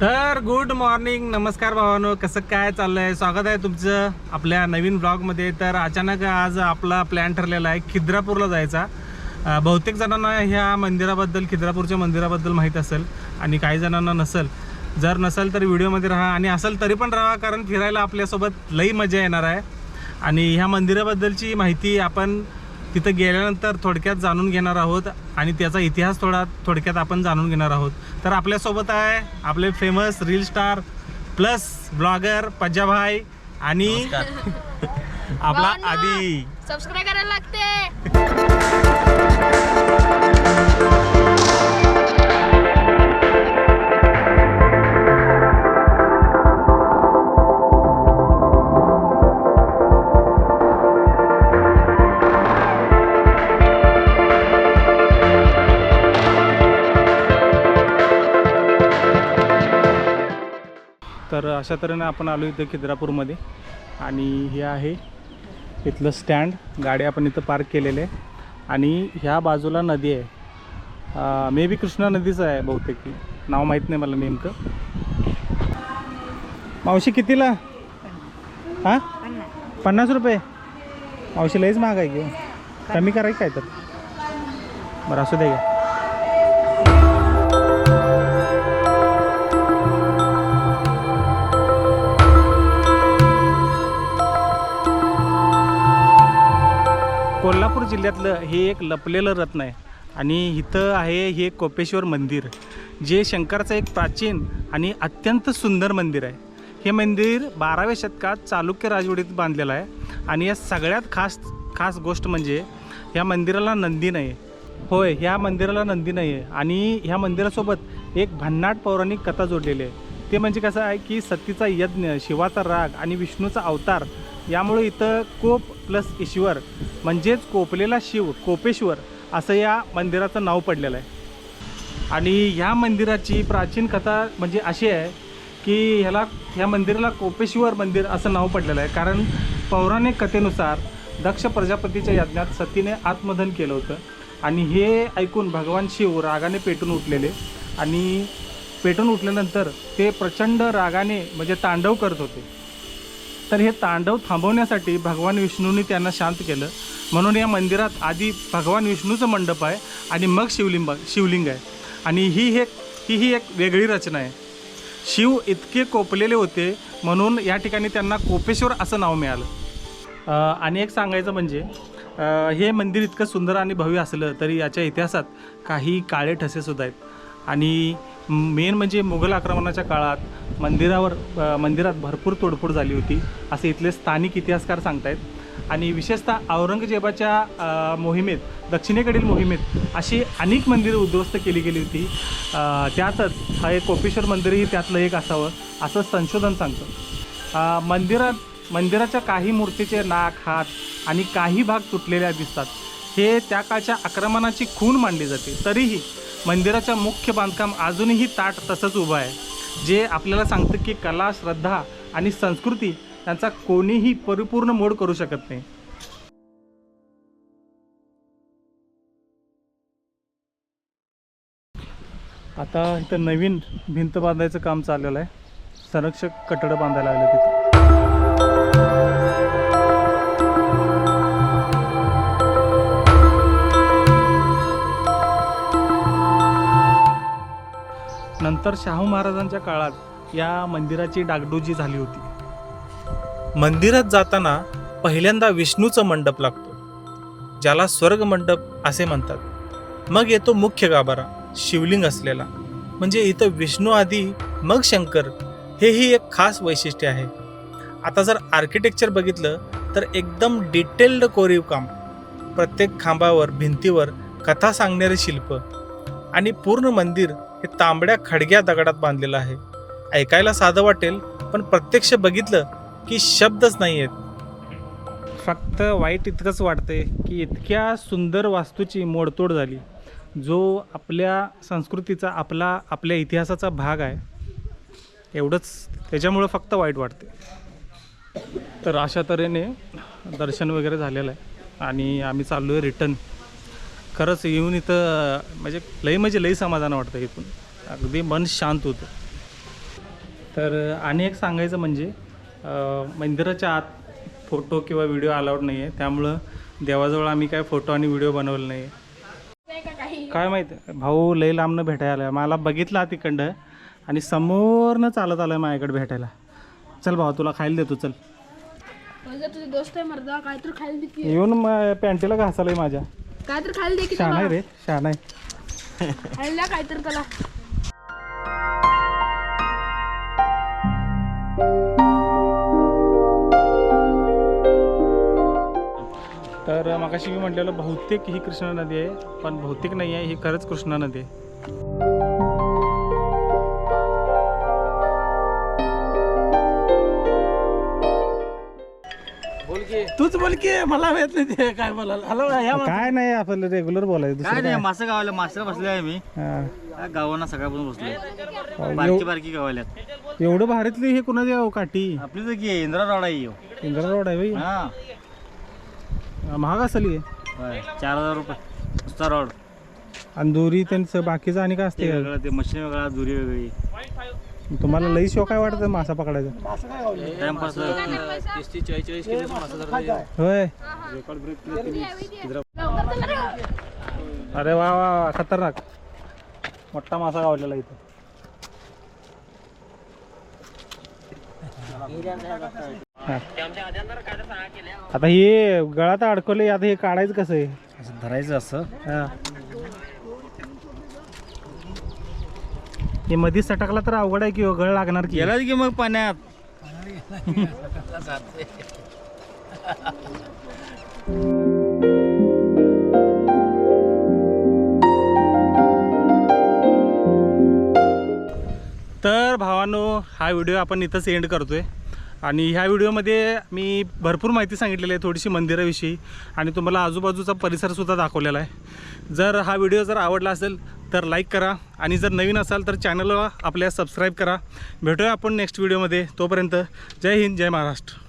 तर good morning नमस्कार भावानो कसं काय चाललंय? स्वागत आहे तुमचं आपल्या नवीन ब्लॉगमध्ये तर अचानक आज आपला प्लॅन ठरलेला आहे खिद्रापूरला जायचा. बहुतेक जणांना ह्या मंदिराबद्दल खिद्रापूरच्या मंदिराबद्दल माहीत असेल आणि काही जणांना नसेल. जर नसेल तर व्हिडिओमध्ये राहा आणि असेल तरी पण राहा कारण फिरायला आपल्यासोबत लई मजा येणार आहे. आणि ह्या मंदिराबद्दलची माहिती आपण तिथं गेल्यानंतर थोडक्यात जाणून घेणार आहोत आणि त्याचा इतिहास थोडा थोडक्यात आपण जाणून घेणार आहोत. तर आपल्यासोबत आहे आपले famous reel star plus blogger Pajjabhai आणि आपला आदी. सबस्क्राईब करायला लागते. तर अशा तऱ्हेने आपण आलो इथं खिद्रापूरमध्ये. आणि हे आहे इथलं स्टँड. गाडी आपण इथं पार्क केलेले आहे. आणि ह्या बाजूला नदी आहे. मे बी कृष्णा नदीचं आहे बहुतेक. नाव माहीत नाही मला नेमकं. मावशी कितीला? हां? पन्नास रुपये. मावशी लईच महाग आहे की. कमी करायचं काय तर? बरं असू दे का. कोल्हापूर जिल्ह्यातलं हे एक लपलेलं रत्न आहे. आणि इथं आहे हे कोपेश्वर मंदिर जे शंकराचं एक प्राचीन आणि अत्यंत सुंदर मंदिर आहे. हे मंदिर बाराव्या शतकात चालुक्य राजवटीत बांधलेलं आहे. आणि या सगळ्यात खास खास गोष्ट म्हणजे ह्या मंदिराला नंदी नाही आहे होय ह्या मंदिराला नंदी नाही आहे आणि ह्या मंदिरासोबत एक भन्नाट पौराणिक कथा जोडलेली आहे. ते म्हणजे कसं आहे की सतीचा यज्ञ शिवाचा राग आणि विष्णूचा अवतार यामुळे इथं कोप प्लस ईश्वर म्हणजेच कोपलेला शिव कोपेश्वर असं या मंदिराचं नाव पडलेलं आहे. आणि ह्या मंदिराची प्राचीन कथा म्हणजे अशी आहे की ह्याला ह्या मंदिराला कोपेश्वर मंदिर असं नाव पडलेलं आहे. कारण पौराणिक कथेनुसार दक्ष प्रजापतीच्या यज्ञात सतीने आत्मधन केलं होतं. आणि हे ऐकून भगवान शिव रागाने पेटून उठलेले. आणि पेटून उठल्यानंतर ते प्रचंड रागाने म्हणजे तांडव करत होते. तर हे तांडव थांबवण्यासाठी भगवान विष्णूंनी त्यांना शांत केलं. म्हणून या मंदिरात आधी भगवान विष्णूचं मंडप आहे आणि मग शिवलिंग शिवलिंग आहे. आणि ही एक ही ही एक वेगळी रचना आहे. शिव इतके कोपलेले होते म्हणून या ठिकाणी त्यांना कोपेश्वर असं नाव मिळालं. आणि एक सांगायचं म्हणजे हे मंदिर इतकं सुंदर आणि भव्य असलं तरी याच्या इतिहासात काही काळे ठसेसुद्धा आहेत. आणि मेन म्हणजे मुघल आक्रमणाच्या काळात मंदिरावर मंदिरात भरपूर तोडफोड झाली होती असे इथले स्थानिक इतिहासकार सांगतायत. आणि विशेषतः औरंगजेबाच्या मोहिमेत दक्षिणेकडील मोहिमेत अशी अनेक मंदिरं उद्ध्वस्त केली गेली होती. त्यातच हा एक कोपेश्वर मंदिरही त्यातलं एक असावं असं संशोधन सांगतं. मंदिरात मंदिराच्या काही मूर्तीचे नाक हात आणि काही भाग तुटलेल्या दिसतात. हे त्या काळच्या आक्रमणाची खून मानली जाते. तरीही मंदिराचा मुख्य बांधकाम अजूनही ताट तसंच उभं आहे. जे आपल्याला सांगतं की कला श्रद्धा आणि संस्कृती यांचा कोणीही परिपूर्ण मोड करू शकत नाही. आता इथं नवीन भिंत बांधायचं काम चाललेलं आहे. संरक्षक कटडं बांधायला लागले तिथं नंतर शाहू महाराजांच्या काळात या मंदिराची डागडुजी झाली होती. मंदिरात जाताना पहिल्यांदा विष्णूचं मंडप लागतो ज्याला स्वर्ग मंडप असे म्हणतात. मग येतो मुख्य गाभारा शिवलिंग असलेला. म्हणजे इथं विष्णू आधी मग शंकर हेही एक खास वैशिष्ट्य आहे. आता जर आर्किटेक्चर बघितलं तर एकदम डिटेल्ड कोरीव काम. प्रत्येक खांबावर भिंतीवर कथा सांगणारे शिल्प आणि पूर्ण मंदिर हे तांबड्या खडग्या दगडात बांधलेलं आहे. ऐकायला साधं वाटेल पण प्रत्यक्ष बघितलं की शब्दच नाही आहेत फक्त वाईट इतकंच वाटतंय की इतक्या सुंदर वास्तूची मोडतोड झाली. जो आपल्या संस्कृतीचा आपला आपल्या इतिहासाचा भाग आहे एवढंच त्याच्यामुळं फक्त वाईट वाटते तर अशा तऱ्हेने दर्शन वगैरे झालेलं आहे. आणि आम्ही चाललो आहे रिटर्न. खरंच येऊन इथं म्हणजे लई म्हणजे लई समाधान वाटतं इथून. अगदी मन शांत होतं. तर आणि एक सांगायचं म्हणजे मंदिराच्या आत फोटो किंवा व्हिडिओ अलाउड नाही आहे त्यामुळं देवाजवळ आम्ही काय फोटो आणि व्हिडिओ बनवलं नाही आहे काय माहीत? भाऊ लई लांबनं भेटायला आला मला बघितला तिकडं आणि समोरनं चालत आलं माझ्याकडे भेटायला. चल भाऊ तुला खायला देतो चल. तुझे दोस्त आहे मर्दा काय तर खायला. येऊन पॅन्टीला घासालय माझ्या. काय तर खायला दे की शान आहे त्याला. रे शान आहे. खायला काय तर त्याला तर मगाशी मी म्हटलेलं बहुतेक ही कृष्णा नदी आहे पण बहुतेक नाही आहे ही खरंच कृष्णा नदी आहे. तूच बोल की मला माहीत नाही ते. काय बोलायला? हॅलो या काय नाही आपल्याला रेग्युलर बोलायचं काय दुसरं नाही मासं गावाला मासं बसले आहे मी हा. काय गावांना सकाळपासून बसलोय. बारकी बारकी गावाल्यात. एवढं भारीतली हे कुणाची आहे हो काठी? आपली तर की इंद्रा रोड आहे ह्यो. इंदिरा रोड आहे बाई हा. महाग असली होय. चार हजार रुपये. नुसता रोड. आणि दोरी त्यांचं बाकीचं आणि काय ते असते वेगळं ते मशीन वेगळा दुरी वेगळी. तुम्हाला लई शो काय वाटतं मासा पकडायचा? टाइमपास होय. अरे वा वा वा खतरनाक. मोठा मासा गावलेला इथं. हा. आता हे गळात अडकवले आता हे काढायचं कसं आहे? असं धरायचं असं. हा. हे मध्ये सटकला तर अवघड आहे की हो, गळ लागणार की? गेलाच की मग पाण्यात? तर भावांनो हा व्हिडिओ आपण इथंच एंड करतोय. आणि ह्या व्हिडिओमध्ये मी भरपूर माहिती सांगितलेली आहे थोडीशी मंदिराविषयी आणि तुम्हाला आजूबाजूचा परिसरसुद्धा दाखवलेला आहे. जर हा व्हिडिओ जर आवडला असेल तर लाईक करा आणि जर नवीन असाल तर चॅनलला आपल्या सबस्क्राईब करा. भेटूया आपण नेक्स्ट व्हिडिओमध्ये तोपर्यंत जय हिंद जय महाराष्ट्र.